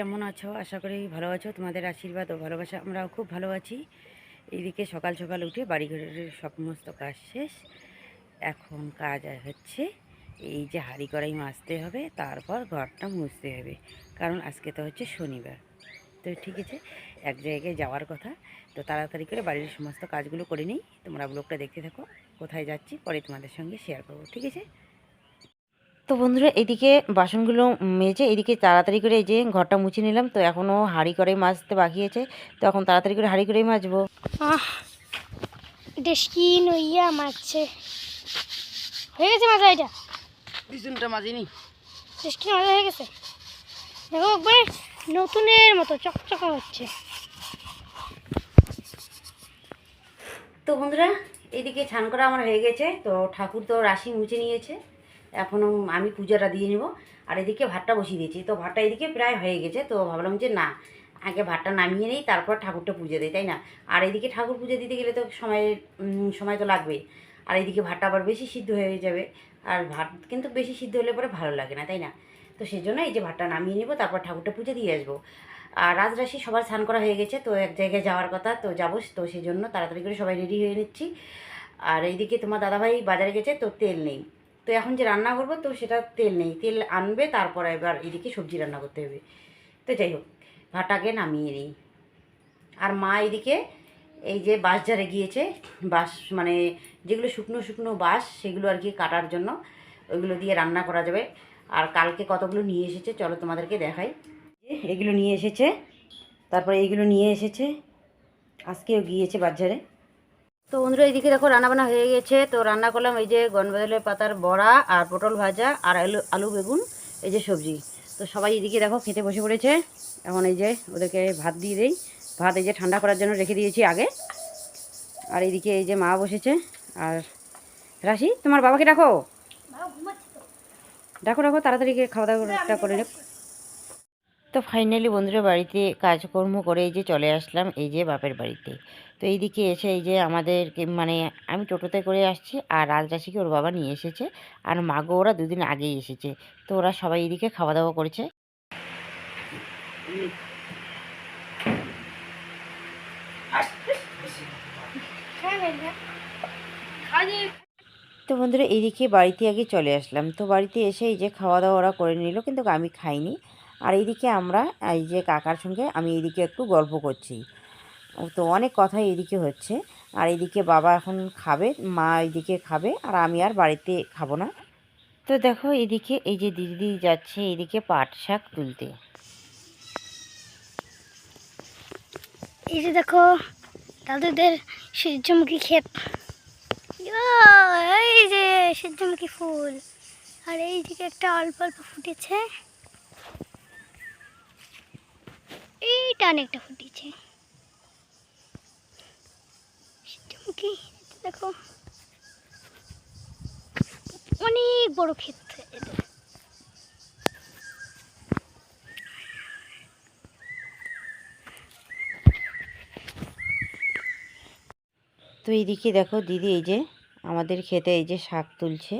কেমন আছো? আশা করি ভালো আছো। তোমাদের আশীর্বাদ ও ভালোবাসা, আমরাও খুব ভালো আছি। এইদিকে সকাল সকাল উঠে বাড়িঘরের সমস্ত কাজ শেষ। এখন কাজ হচ্ছে এই যে হাঁড়ি কড়াই মাজতে হবে, তারপর ঘরটা মুছতে হবে। কারণ আজকে তো হচ্ছে শনিবার। তো ঠিক আছে, এক জায়গায় যাওয়ার কথা। তো তাড়াতাড়ি করে বাড়ির সমস্ত কাজগুলো করে নিই। তোমরা ব্লগটা দেখতে থাকো। কোথায় যাচ্ছি পরে তোমাদের সঙ্গে শেয়ার করব। ঠিক আছে? তো বন্ধুরা এদিকে বাসনগুলো মেজে এদিকে তাড়াতাড়ি করে এই যে ঘরটা মুছে নিলাম। তো এখনও হাঁড়ি করে মাজতে বাকি আছে। তো এখন তাড়াতাড়ি করে হাঁড়ি করেই মাজবো। আহ এটা স্কিন হইয়া মারছে। হয়ে গেছে মাজা এটা? বিছুনটা মাজিনি। স্কিন মাজা হয়ে গেছে? দেখো একবারে নতুনের মতো চকচকা হচ্ছে। তো বন্ধুরা এইদিকে ছান করা আমার হয়ে গেছে। তো ঠাকুর তো রাশি মুছে নিয়েছে। এখনও আমি পূজাটা দিয়ে নেব। আর এদিকে ভাতটা বসিয়ে দিয়েছি। তো ভাতটা এদিকে প্রায় হয়ে গেছে। তো ভাবলাম যে না, আগে ভাতটা নামিয়ে নিই, তারপর ঠাকুরটা পুজো দিই, তাই না? আর এদিকে ঠাকুর পুজো দিতে গেলে তো সময় সময় তো লাগবে। আর এদিকে ভাতটা আবার বেশি সিদ্ধ হয়ে যাবে। আর ভাত কিন্তু বেশি সিদ্ধ হলে পরে ভালো লাগে না, তাই না? তো সেই জন্য এই যে ভাতটা নামিয়ে নেব, তারপর ঠাকুরটা পুজো দিয়ে আসব। আর রাজরাশি সবার স্নান করা হয়ে গেছে, তো এক জায়গায় যাওয়ার কথা, তো যাব। তো সেই জন্য তাড়াতাড়ি করে সবাই রেডি হয়ে নিচ্ছি। আর এইদিকে তোমার দাদাভাই বাজারে গেছে, তো তেল নেই। তো এখন যে রান্না করব, তো সেটা তেল নেই। তেল আনবে, তারপর এবার এদিকে সবজি রান্না করতে হবে। তো যাই হোক ভাটাকে নামিয়ে নিই। আর মা এদিকে এই যে বাঁশ ঝাড়ে গিয়েছে, বাঁশ মানে যেগুলো শুকনো শুকনো বাঁশ, সেগুলো আর কি কাটার জন্য ওইগুলো দিয়ে রান্না করা যাবে। আর কালকে কতগুলো নিয়ে এসেছে, চলো তোমাদেরকে দেখাই। এগুলো নিয়ে এসেছে, তারপরে এইগুলো নিয়ে এসেছে। আজকেও গিয়েছে বাজারে তো বন্ধুরা এইদিকে দেখো রান্নাবান্না হয়ে গেছে। তো রান্না করলাম এই যে গনবেলের পাতার বড়া আর পটল ভাজা আর আলু আলু বেগুন এই যে সবজি। তো সবাই এদিকে দেখো খেতে বসে পড়েছে। এখন এই যে ওদেরকে ভাত দিয়ে দেই। ভাত এই যে ঠান্ডা করার জন্য রেখে দিয়েছি আগে। আর এইদিকে এই যে মা বসেছে। আর রাশি তোমার বাবাকে ডাকো। ডাকো ডাকো তাড়াতাড়ি খাওয়া দাওয়াটা করে নে তো ফাইনালি বন্ধুরা বাড়িতে কাজকর্ম করে এই যে চলে আসলাম এই যে বাপের বাড়িতে। তো এইদিকে এসে এই যে আমাদের মানে আমি টোটোতে করে আসছি আর রাজরাশিকে ওর বাবা নিয়ে এসেছে আর মাগো ওরা দুদিন আগেই এসেছে। তো ওরা সবাই এদিকে খাওয়া দাওয়া করেছে। তো বন্ধুরা এইদিকে বাড়িতে আগে চলে আসলাম। তো বাড়িতে এসে এই যে খাওয়া দাওয়া ওরা করে নিল, কিন্তু আমি খাইনি। আর এইদিকে আমরা, এই যে কাকার সঙ্গে আমি এইদিকে একটু গল্প করছি। তো অনেক কথাই এদিকে হচ্ছে। আর এদিকে বাবা এখন খাবে, মা এইদিকে খাবে, আর আমি আর বাড়িতে খাব না। তো দেখো এদিকে এই যে দিদি যাচ্ছে এইদিকে পাট শাক তুলতে। এই যে দেখো, দাদুদের সূর্যমুখী ক্ষেত। এই যে সূর্যমুখী ফুল। আর এই দিকে একটা অল্প অল্প ফুটেছে। এইটা অনেকটা ফুটেছে। সূর্যমুখী দেখো। অনেক বড় ক্ষেত এদের তো এইদিকে দেখো দিদি, এই যে আমাদের খেতে এই যে শাক তুলছে।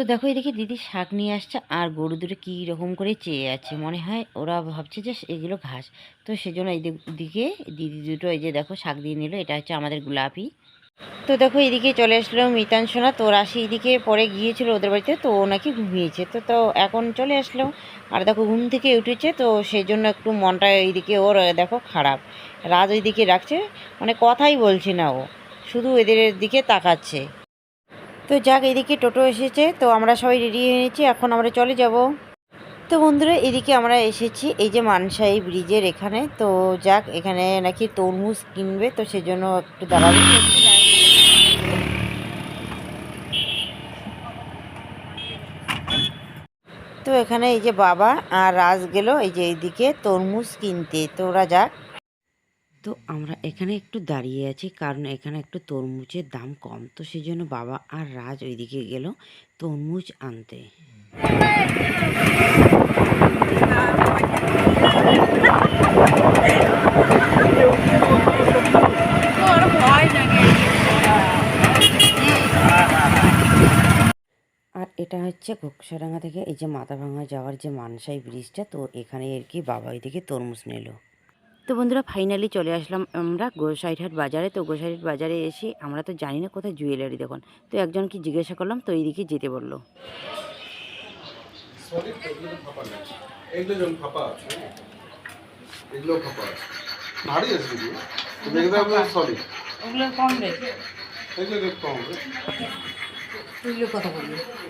তো দেখো এদিকে দিদি শাক নিয়ে আসছে, আর গরু দুটো কী রকম করে চেয়ে আছে। মনে হয় ওরা ভাবছে যে এগুলো ঘাস। তো সেজন্য এই দিকে দিদি দুটো এই যে দেখো শাক দিয়ে নিল, এটা হচ্ছে আমাদের গোলাপি। তো দেখো এদিকে চলে আসলো মিতান সোনা। তো রাশি এদিকে পরে গিয়েছিল ওদের বাড়িতে, তো ও নাকি ঘুমিয়েছে। তো তো এখন চলে আসলো। আর দেখো, ঘুম থেকে উঠেছে, তো সেই জন্য একটু মনটা এইদিকে ওর দেখো খারাপ। রাত ওইদিকে রাখছে মানে কথাই বলছে না ও। শুধু এদের দিকে তাকাচ্ছে। তো যাক, এদিকে টোটো এসেছে, তো আমরা সবাই রেডি হয়ে নিয়েছি, এখন আমরা চলে যাব। তো বন্ধুরা, এদিকে আমরা এসেছি, এই যে মানসাই ব্রিজের এখানে, তো যাক, এখানে নাকি তরমুজ কিনবে, তো সেজন্য একটু দাঁড়াবে। তো এখানে এই যে বাবা আর রাজ গেল, এই যে এইদিকে তরমুজ কিনতে, তো ওরা যাক। তো আমরা এখানে একটু দাঁড়িয়ে আছি, কারণ এখানে একটু তরমুজের দাম কম। তো সেই জন্য বাবা আর রাজ ওইদিকে গেল তরমুজ আনতে। আর এটা হচ্ছে ঘোকসাডাঙ্গা থেকে এই যে মাথাভাঙা যাওয়ার যে মানসাই ব্রিজটা, তো এখানে আর কি বাবা এদিকে তরমুজ নিল। তো বন্ধুরা ফাইনালি চলে আসলাম আমরা গোসাইরহাট বাজারে। তো গোসাইরহাট বাজারে এসে আমরা তো জানি না কোথায় জুয়েলারি দেখুন। তো একজনকে জিজ্ঞাসা করলাম তো এইদিকে যেতে বলল। সলিড তো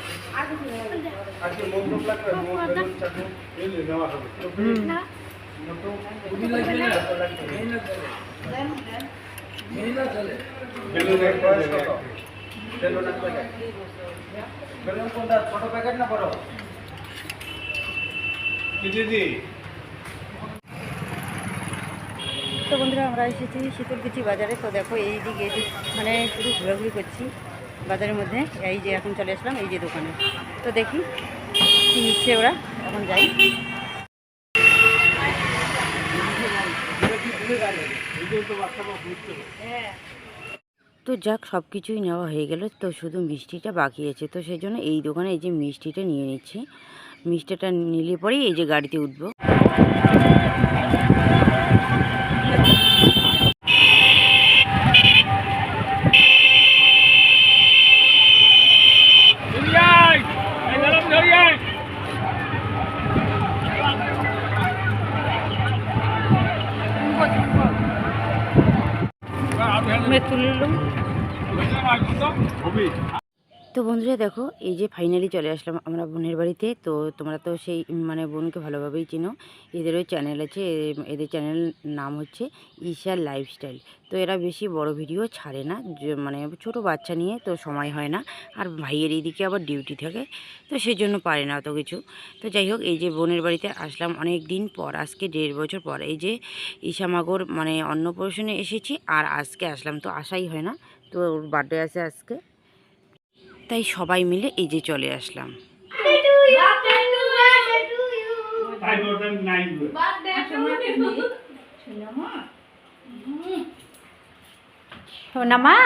হবে। লাগবে বেলুন এক কত? বেলুন এক বেলুন কোনটা? ছোট প্যাকেট না বড়? দিদি? তো বন্ধুরা আমরা এসেছি শীতলকুচি বাজারে। তো দেখো এই দিকে এই মানে শুধু ঘোরাঘুরি করছি। বাজারের মধ্যে, এই যে এখন চলে আসলাম, এই যে দোকানে। তো দেখি কী নিচ্ছে ওরা, এখন যাই। তো যাক সব কিছুই নেওয়া হয়ে গেল। তো শুধু মিষ্টিটা বাকি আছে। তো সেই জন্য এই দোকানে এই যে মিষ্টিটা নিয়ে নিচ্ছি। মিষ্টিটা নিলে পরেই এই যে গাড়িতে উঠবো। প্রথমে তুললুম তো বন্ধুরা দেখো, এই যে ফাইনালি চলে আসলাম আমরা বোনের বাড়িতে। তো তোমরা তো সেই মানে বোনকে ভালোভাবেই চেনো। এদেরও চ্যানেল আছে, এদের চ্যানেল নাম হচ্ছে ঈশার লাইফস্টাইল তো এরা বেশি বড় ভিডিও ছাড়ে না মানে ছোট বাচ্চা নিয়ে তো সময় হয় না, আর ভাইয়ের এইদিকে আবার ডিউটি থাকে, তো সেই জন্য পারে না অত কিছু। তো যাই হোক, এই যে বোনের বাড়িতে আসলাম অনেক দিন পর, আজকে দেড় বছর পর। এই যে ঈশামাগর মানে অন্নপ্রাশনে এসেছি, আর আজকে আসলাম, তো আসাই হয় না, তো ওর বার্থডে আছে আজকে। তাই সবাই মিলে এই যে চলে আসলাম। সোনা মা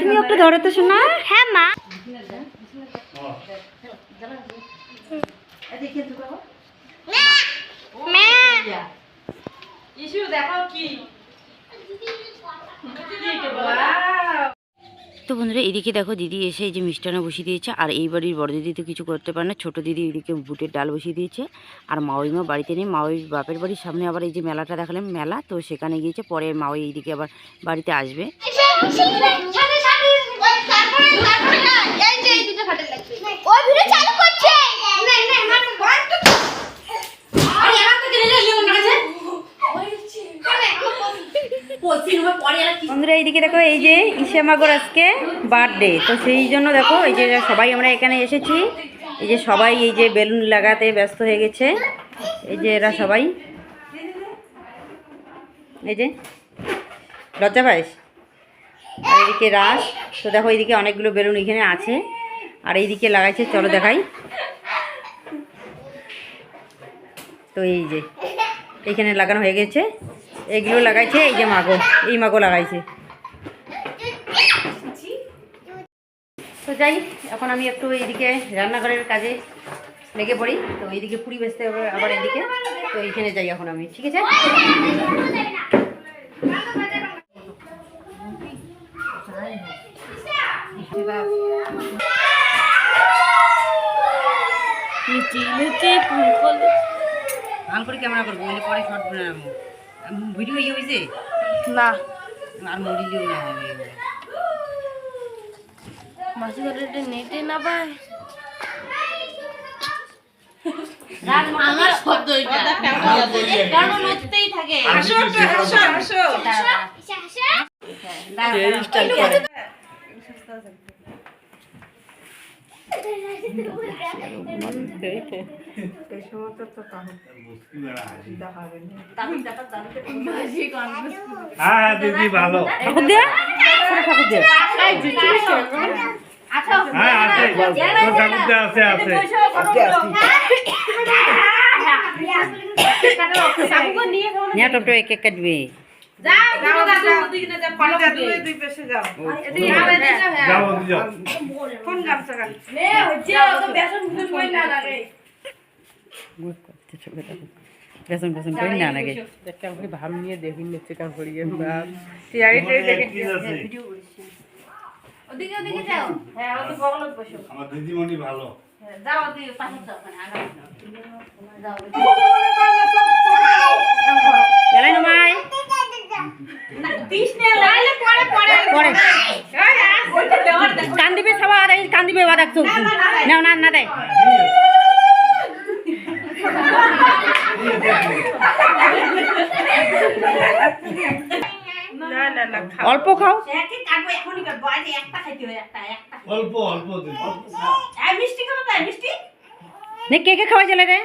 তুমি একটু ধরো তো সোনা। হ্যাঁ মা। মা। তো বন্ধুরা এদিকে দেখো দিদি এসে এই যে মিষ্টান্ন বসিয়ে দিয়েছে আর এই বাড়ির বড় দিদি তো কিছু করতে পারে না ছোটো দিদি এদিকে বুটের ডাল বসিয়ে দিয়েছে আর মাওইমা বাড়িতে নেই মাওই বাপের বাড়ির সামনে আবার এই যে মেলাটা দেখালাম মেলা তো সেখানে গিয়েছে পরে মাওই এইদিকে আবার বাড়িতে আসবে ওই ভিডিও চালু করছে বন্ধুরা, এইদিকে দেখো, এই যে ইসেমাগর আজকে বার্থডে তো সেই জন্য দেখো, এই যে সবাই আমরা এখানে এসেছি। এই যে সবাই এই যে বেলুন লাগাতে ব্যস্ত হয়ে গেছে। এই যে এরা সবাই। এই যে, লজ্জা পাইস? আর এদিকে রাস তো দেখো, এইদিকে অনেকগুলো বেলুন এখানে আছে। আর এইদিকে লাগাইছে, চলো দেখাই। তো এই যে এইখানে লাগানো হয়ে গেছে। এগুলো লাগাইছে এই যে মাগো এই মাগো লাগাইছে। তো যাই এখন আমি একটু এইদিকে রান্নাঘরের কাজে লেগে পড়ি। তো এইদিকে পুরি হবে আবার এইদিকে তো এইখানে যাই এখন আমি ঠিক আছে? ভালো করে ক্যামেরা করব বলে পরে শর্ট বানাবো ভিডিও ইয়ে হয়েছে না। আর মরিলেও না হবে মাসি ঘরে নেটে না পায়? আমার শব্দ ছোট ঠাকুর দে হ্যাঁ আছে আছে নিয়ে টপটো এক এক কাটবে বেসন বেসন করে না লাগে একটা ভাব নিয়ে দেখি নিচ্ছে কাম করিয়ে কি আছে। আমার দিদিমণি ভালো। এলাই নমাই পরে কান দিবে সবা আর এই কান দিবে বাদ না না না দেয় অল্প খাও অল্প অল্প দিদি নে। কে কে খাওয়া চলে রে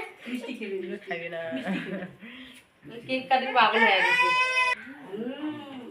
আবার তো মিষ্টি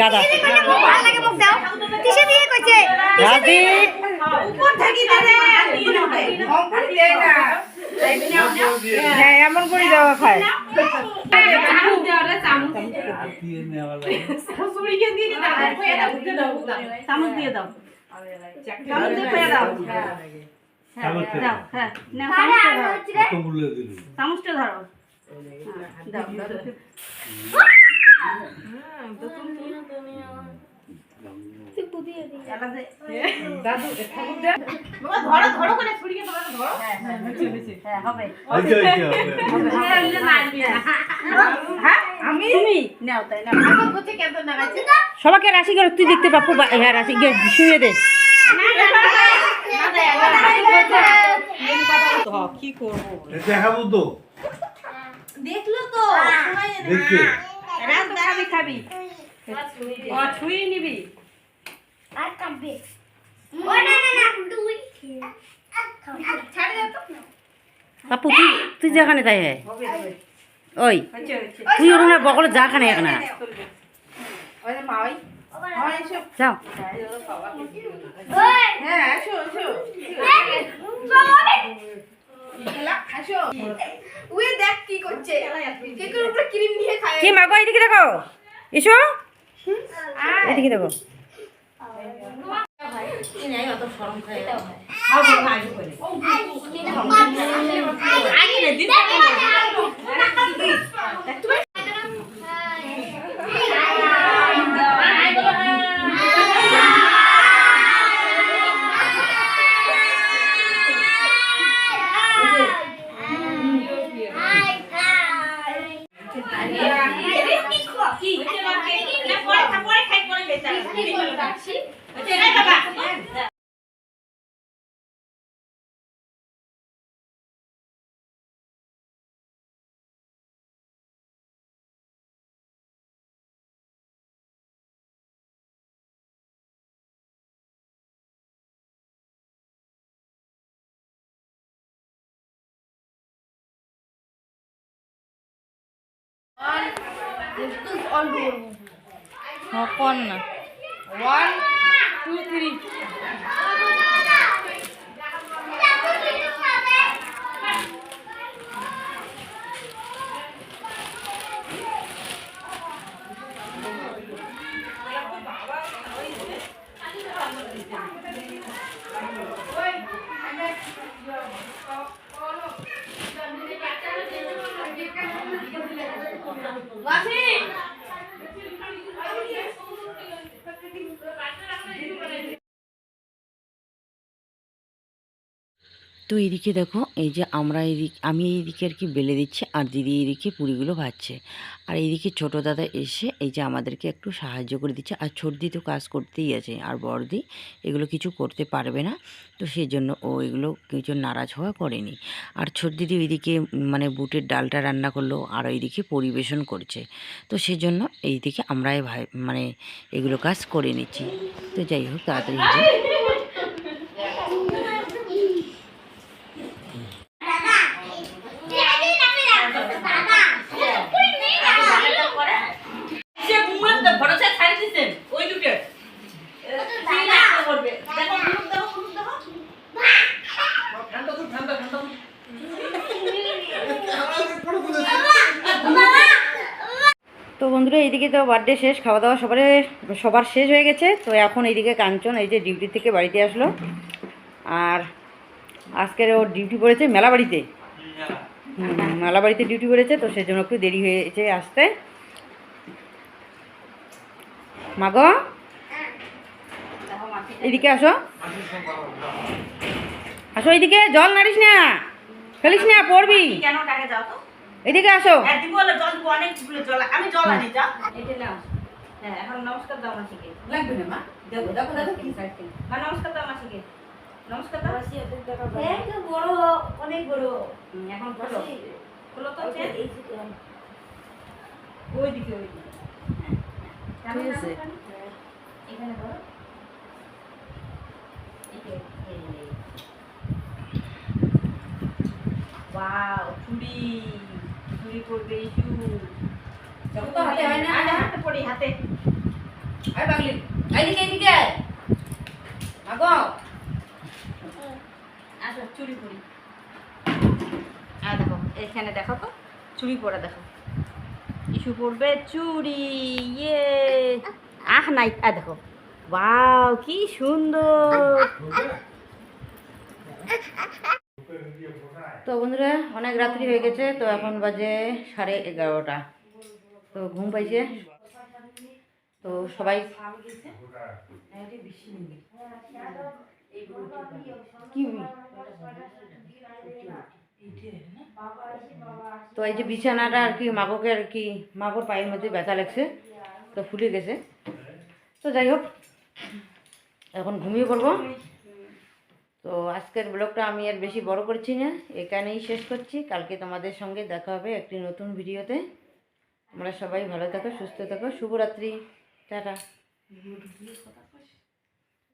গাদা। এমন করে দেওয়া খায়। নেওয়া লাগে চামচ দিয়ে দাও চামচ থেকে হ্যাঁ কত মূল্য দিলি? চামচটা ধরো। হ্যাঁ হবে আচ্ছা আচ্ছা তুমি নাও তাই না সবাইকে রাশি করে তুই দেখতে পাবো হ্যাঁ রাশি শুয়ে দে কি করব দেখাবো তো দেখল তো দেখছে খাবি খাবি। ও ছুঁয়ে নিবি। পাপু তুই তুই যেখানে তাই হ্যাঁ ওই তুই ওর না। বগলে যা খানে এখানে যাও। উই দেখ কি করছে কেকের উপরে ক্রিম নিয়ে খায় কি মাগো এদিকে দেখো এসো এদিকে দেখো আগে দিন Let's do all the One, two, three. 마 세. তো এদিকে দেখো, এই যে আমরা এদিক, আমি এইদিকে আর কি বেলে দিচ্ছি, আর দিদি এইদিকে পুরিগুলো ভাজছে। আর এইদিকে ছোটো দাদা এসে এই যে আমাদেরকে একটু সাহায্য করে দিচ্ছে, আর ছোটদি তো কাজ করতেই আছে, আর বড়দি এগুলো কিছু করতে পারবে না, তো সেই জন্য ও এগুলো কিছু নারাজ হওয়া করেনি। আর ছোট দিদি ওইদিকে মানে বুটের ডালটা রান্না করল, আর ওইদিকে পরিবেশন করছে। তো সেই জন্য এইদিকে আমরাই মানে এগুলো কাজ করে নিচ্ছি। তো যাই হোক, তাড়াতাড়ি তো বার্থডে শেষ খাওয়া দাওয়া সবার সবার শেষ হয়ে গেছে। তো এখন এইদিকে কাঞ্চন এই যে ডিউটি থেকে বাড়িতে আসলো। আর আজকের ওর ডিউটি পড়েছে মেলা বাড়িতে। মেলা বাড়িতে ডিউটি পড়েছে, তো সেজন্য একটু দেরি হয়েছে আসতে। মাগো এদিকে আসো। আসো এইদিকে, জল নাড়িস না। ফেলিস না, পড়বি। কেন যাও তো? এদিকে আসো। হ্যাঁ নাও। হ্যাঁ এখন নমস্কার দাও মাসিকে লাগবে না মা? দেখো দেখো দেখো কি মা নমস্কার দাও মাসিকে নমস্কার দাও। বড় অনেক বড়। দিকে দিকে চুড়ি পরবে ইস্যু চলো তো হাতে হয় না। হাতে পড়ি হাতে। আয় বাগলি এইদিকে এইদিকে মাগো আসো চুড়ি পরি আর দেখো এখানে দেখো তো চুড়ি পরা দেখো। ইস্যু পরবে চুড়ি ইয়ে। আহ নাই আ দেখো। ওয়াও কি সুন্দর। তো বন্ধুরা, অনেক রাত্রি হয়ে গেছে, তো এখন বাজে সাড়ে এগারোটা। তো ঘুম পাইছে। তো সবাই তো এই যে বিছানাটা আর কি, মাগোকে আর কি, মাগোর পায়ের মধ্যে ব্যথা লাগছে, তো ফুলে গেছে। তো যাই হোক, এখন ঘুমিয়ে পড়ব। তো আজকের ব্লগটা আমি আর বেশি বড় করছি না, এখানেই শেষ করছি। কালকে তোমাদের সঙ্গে দেখা হবে একটি নতুন ভিডিওতে। আমরা সবাই ভালো থাকো, সুস্থ থাকো। শুভরাত্রি। টাটা।